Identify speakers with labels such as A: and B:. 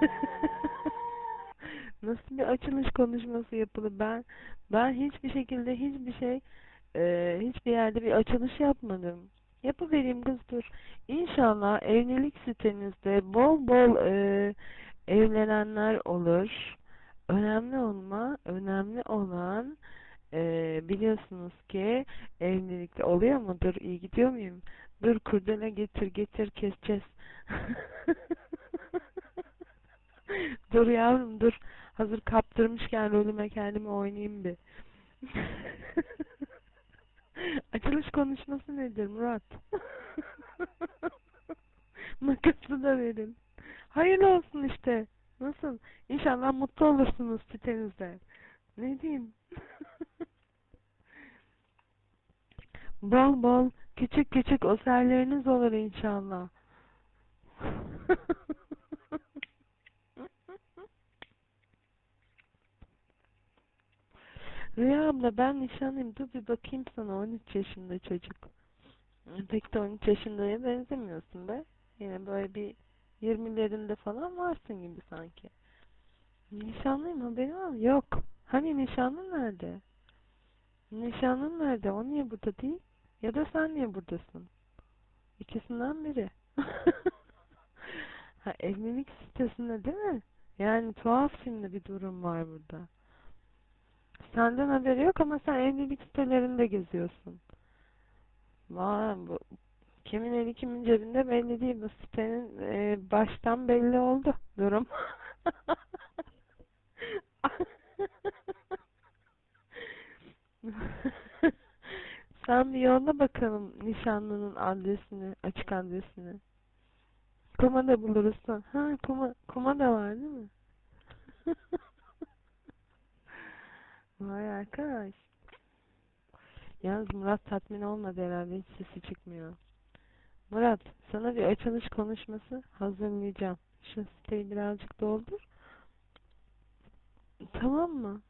A: Nasıl bir açılış konuşması yapılır? Ben ben hiçbir şekilde hiçbir şey e, hiçbir yerde bir açılış yapmadım. Yapıvereyim kız dur. İnşallah evlilik sitenizde bol bol e, evlenenler olur. Önemli olma, önemli olan e, biliyorsunuz ki evlilikte oluyor mu? Dur iyi gidiyor muyum? Dur kurdele getir getir keseceğiz. dur yavrum dur. Hazır kaptırmışken rolüme kendimi oynayayım bir. Açılış konuşması nedir Murat? Makası da verin. Hayırlı olsun işte. Nasıl? İnşallah mutlu olursunuz sitenizde. Ne diyeyim? bol bol küçük küçük oselleriniz olur inşallah. Rüya abla ben nişanlıyım. Dur bir bakayım sana 13 yaşında çocuk. Pek de 13 yaşındaya benzemiyorsun be. Yine böyle bir 20'lerinde falan varsın gibi sanki. Nişanlıyım haberin var mı? Yok. Hani nişanlın nerede? Nişanlın nerede? O niye burada değil? Ya da sen niye buradasın? İkisinden biri. ha evlilik sitesinde değil mi? Yani tuhaf şimdi bir durum var burada. Senden haberi yok ama sen evlilik sitelerinde geziyorsun. Vay bu kimin eli kimin cebinde belli değil. Bu sitenin e, baştan belli oldu durum. Sen bir yolla bakalım nişanlının adresini, açık adresini. Kuma da buluruz. Ha kuma, kuma da var değil mi? Vay arkadaş. Yalnız Murat tatmin olmadı herhalde. Hiç sesi çıkmıyor. Murat, sana bir açılış konuşması hazırlayacağım. Şu siteyi birazcık doldur. Tamam mı?